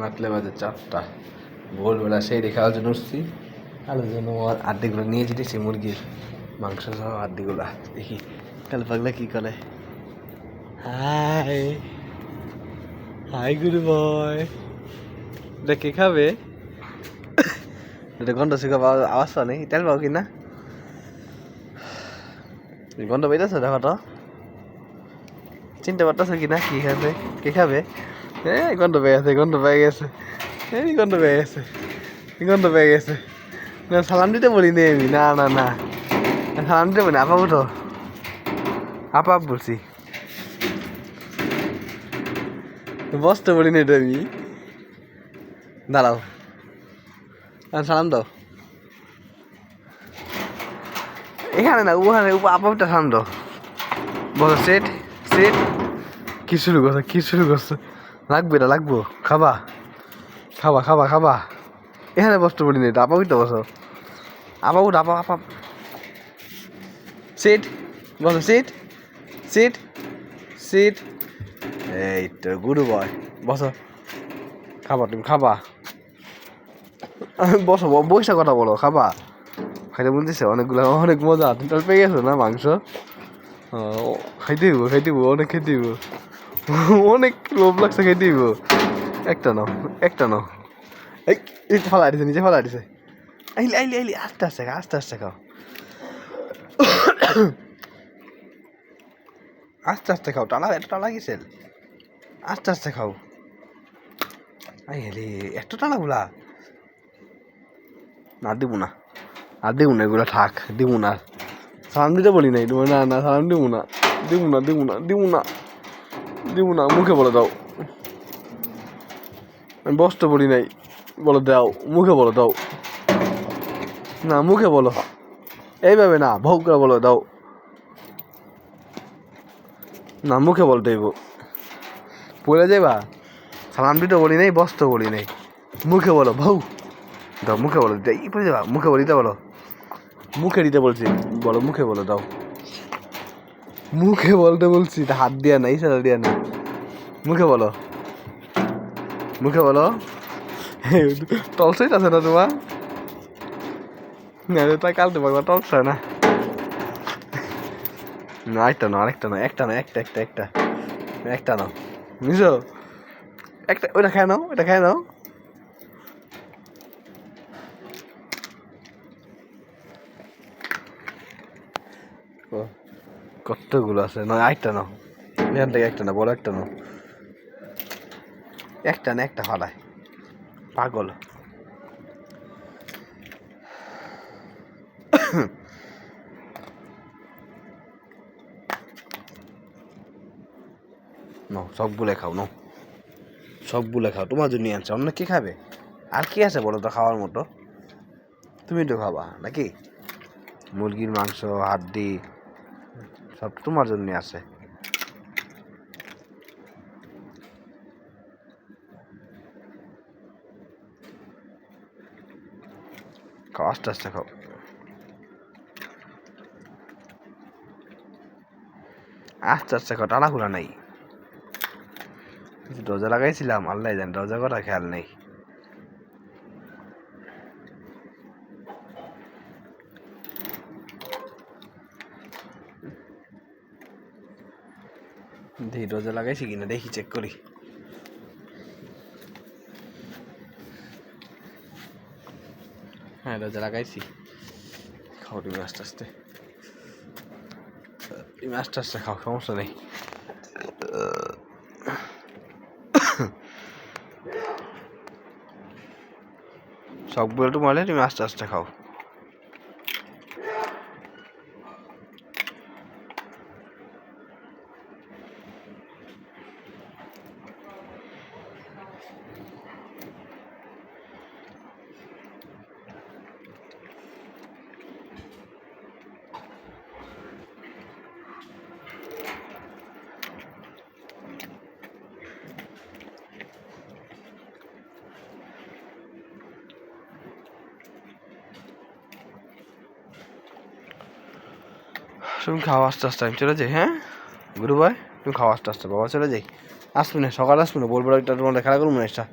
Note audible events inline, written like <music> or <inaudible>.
রাত্রে বাজে চারটা। ভোরবেলা সেই রেখে জন্য উঠছি। আলু জন্য আর্ধেকগুলো নিয়ে যেতেছি মুরগির মাংস সহ আর্ধেকগুলা দেখি কাল পাগলা কি করে? হাই হাই গুরু বয়। এটা কে খাবে? এটা গন্ধ শিখা আওয়াজ পাও নেই। তেল পাও কি না? গন্ধ পেয়েছ দেখো তো। চিনতে পারতেছো কি না? কি খাবে? কে খাবে? এই গন্ধ পেয়ে গেছে গন্ধ পেয়ে গেছে এই গন্ধ পেয়ে গেছে গন্ধ পেয়ে গেছে না সালাম দিতে বলি নি আমি না না না সালাম দিতে বলি আপা উঠো আপা বলছি বসতে বলি নি এটা আমি দাঁড়াও আর সালাম দাও এখানে না ওখানে আপাটা সালাম দাও বলো সেট সেট কি শুরু করছ কি শুরু করছ লাগবে না, লাগবো। খাবা। খাবা খাবা খাবা। এখানে বসতে পারি না এটা, আপা উঠতে বসো। আপা উঠ, আপা আপা। সিট বসো সিট সিট সিট এই তো, গুরু বয় বসো। খাবা, তুমি খাবা। বসো, ব- বইসা কথা বলো, খাবা। খাইতে বুঝতেছে অনেকগুলো, অনেক মজা। তুমি তাহলে পেয়ে গেছো না মাংস? খাইতে হইব খাইতে হইব, অনেক খাইতে হইব। <laughs> অনেক লোভ লাগছে খাইতে হইব একটা নাও একটা নাও। এই এই ফালা দিছে নিচে ফালা দিছে। আইলি আইলি আইলি, আস্তে আস্তে খাও, আস্তে আস্তে খাও। আস্তে আস্তে খাও টালা এত টালা গেছিল আস্তে আস্তে খাও। আই হেলি এত টালা গুলা। না, দিব না। আর দিব না, এগুলা থাক, দিব না। সালাম দিতে বলি নাই না না, সালাম দিব না। দিব না দিব না দিব না। দিব না, মুখে বলে দাও। আমি বসতে বলি নাই, বলে দাও, মুখে বলে দাও। না, মুখে বলো। এইভাবে না, ভোগ করে বলো দাও। না, মুখে বলতে হইব। পড়ে যাইবা? সালাম দিতে বলি নাই বসতে বলি নাই। মুখে বলো ভৌ দাও, মুখে বলো এই পড়ে যাবা মুখে বলি দিতে বলো। মুখে দিতে বলছি, বলো, মুখে বলো দাও। মুখে বলতে বলছি তা হাত দিয়া নাই সাদা দিয়া নাই। মুখে বলো। মুখে বলো। টলসাইট আছে না তোমার? না রে, তাই কাল তোমার টলসাই না। না একটা না আরেকটা না একটা না একটা একটা একটা একটা নাও। বুঝছ? একটা ওটা খায় নাও ওটা খায় নাও। ও, কতগুলো আছে? না একটা নাও। এখান থেকে একটা না বড় একটা নাও। একটা না, একটা ফালায় পাগল। নাও, সবগুলো খাও, নাও। সবগুলো খাও, তোমার জন্য আনছে। অন্য কি খাবে? আর কি আছে বলো তো খাওয়ার মতো? তুমি তো খাবা, নাকি? মুরগির মাংস, হাড্ডি সব তোমার জন্য আছে। খাও আস্তে আস্তে খাও আস্তে আস্তে খাও টানা খোলা নাই। দরজা লাগাইছিলাম, আল্লাহ জান দরজা করা খেয়াল নেই। দেখি দরজা লাগাইছি কিনা দেখি চেক করি। হ্যাঁ দরজা লাগাইছি। খাও তুমি আস্তে আস্তে। তুমি আস্তে আস্তে খাও, সমস্যা নেই। সবগুলো একটু মারলে তুমি আস্তে আস্তে খাও। তুমি খাওয়া আসতে আসতে, আমি চলে যাই হ্যাঁ? গুরু ভাই তুমি খাওয়া আসতে আসতে, বাবা, চলে যাই। আসবি না, সকাল আসবি না বলব একটা তোমার খেলা করব না একটা